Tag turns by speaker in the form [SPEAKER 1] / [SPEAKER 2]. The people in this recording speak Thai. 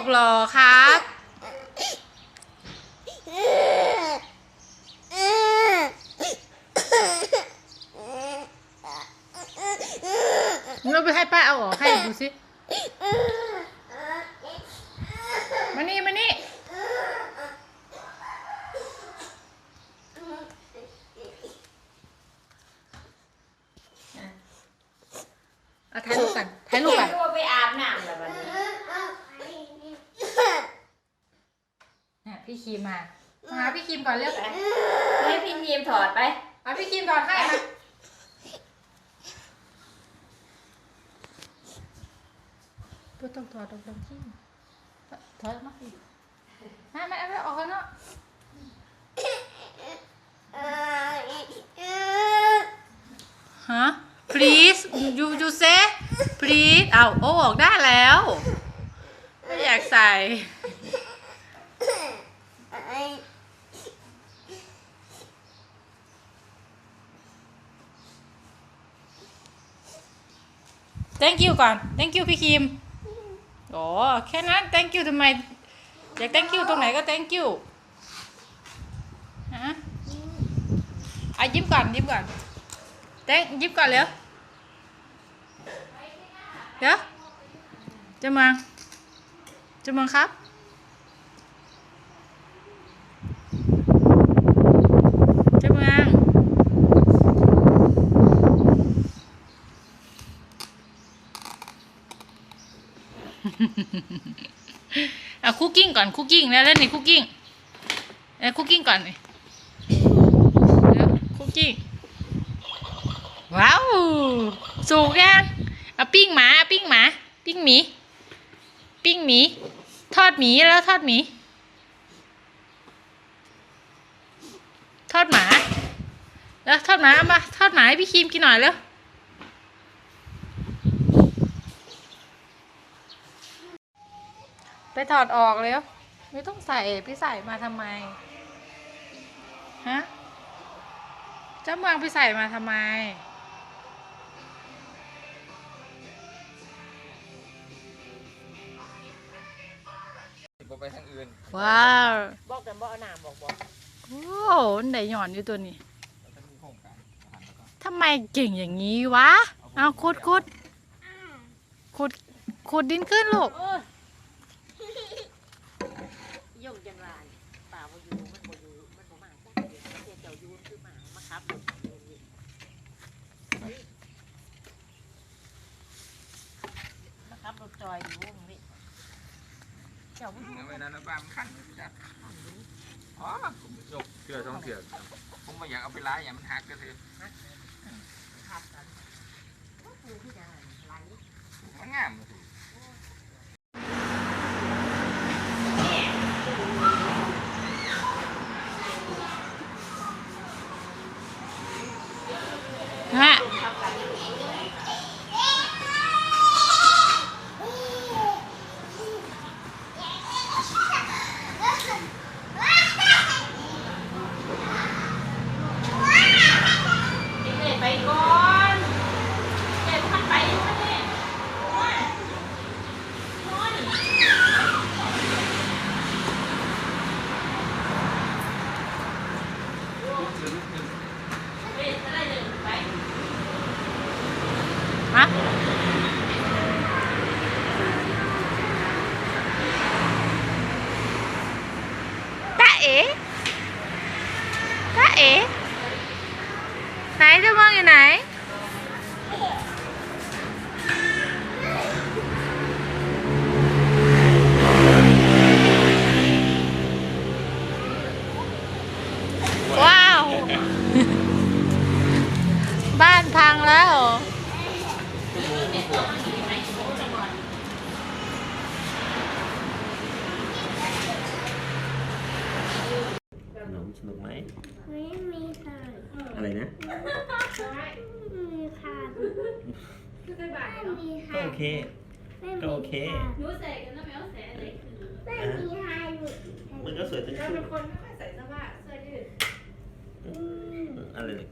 [SPEAKER 1] กหรอครับ เราไปให้ป้าเอาออกให้ดูสิ มานี่ มานี่ เอาถ่ายรูปกันถ่ายรูปกัน
[SPEAKER 2] ไปอาบน้ำแล้วบัดนี้
[SPEAKER 1] เนี่ย พี่ครีมมามาหาพี่ครีมก่อนเร็ว
[SPEAKER 2] ไปให้พี่ทีมถอดไป
[SPEAKER 1] เอาพี่ครีมถอดให้มาไม่ต้องถอดตรงตรงที่ถอดออกมาอีกไม่ไม่เอาไม่ออกแล้วเนาะฮะ please you you say please เอาโอ้ออกได้แล้ว ไม่อยากใส่ thank you ก่อน thank you พี่คิมโอ้แค่นั้น thank you ทำไม อยาก thank you ตรงไหนก็ thank you ฮะอะยิ้มก่อน ยิ้มก่อน thank ยิ้มก่อนเร็วเดี๋ยวจะมาจะมาครับ จะมา เอาคุกกิ้งก่อนคุกกิ้งแล้วเล่นในคุกกิ้งเอ้คุกกิ้งก่อนนี่เดี๋ยวคุกกิ้งว้าวสุกยังเอาปิ้งหมาปิ้งหมา ปิ้งหมีปิ้งหมีทอดหมีแล้วทอดหมีทอดหมาแล้วทอดหมาเอามาทอดหมาให้พี่คีมกินหน่อยเร็ว ไปถอดออกเลยไม่ต้องใส่พี่ใส่มาทำไม ฮะ เจ้าเมืองพี่ใส่มาทำไม
[SPEAKER 3] บ่ไปทางอื่น
[SPEAKER 1] ว้าว
[SPEAKER 2] บอกกันบ่เอาน้ำบอกบอก
[SPEAKER 1] โอ้มันได้หย่อนอยู่ตัวนี้
[SPEAKER 3] เราจะมีโครงการอาหารแล้วก็
[SPEAKER 1] ทำไมเก่งอย่างนี้วะ เอาขุดขุดขุดขุดดินขึ้นลูก
[SPEAKER 2] โอ้ยยกจังหวะนี่ป่าบ่อยู่มันบ่อยู่มันบ่มาจ้าเดี๋ยวประเทศเจ้าอยู่คือหมามาครับรถเดินนี่มาครับรถจ อยอยู่มึงนี่เจ้าบ่อยู่
[SPEAKER 3] เอาไว้นั้นนะบ้านมันขั้นจัดอ๋อผมยกเถื่อสองเถื่อผมไม่อยากเอาไปร้ายอย่างมันหักก็เลย
[SPEAKER 2] ขับกันก็คือที่จะไหล
[SPEAKER 3] มันงามเลย
[SPEAKER 1] ฮะตาเอ๋ตาเอ๋ไหนเจ้าเมืองอยู่ไหนว้าวบ้านพังแล้ว
[SPEAKER 4] ขนมสนุกไหม
[SPEAKER 5] ไม่มีค่ะ
[SPEAKER 4] อะไรนะ
[SPEAKER 5] ไม่มีค่ะไม่มี
[SPEAKER 4] ก็
[SPEAKER 5] ค่ะ
[SPEAKER 4] โอเคก็โอเค
[SPEAKER 5] ไม่มีค่ะอยู่
[SPEAKER 4] มันก็สวยทั้งคู่
[SPEAKER 1] คนไม่ค่อยใส่เสื้อผ้าเสื้อยืด
[SPEAKER 4] อืมอะไรเลย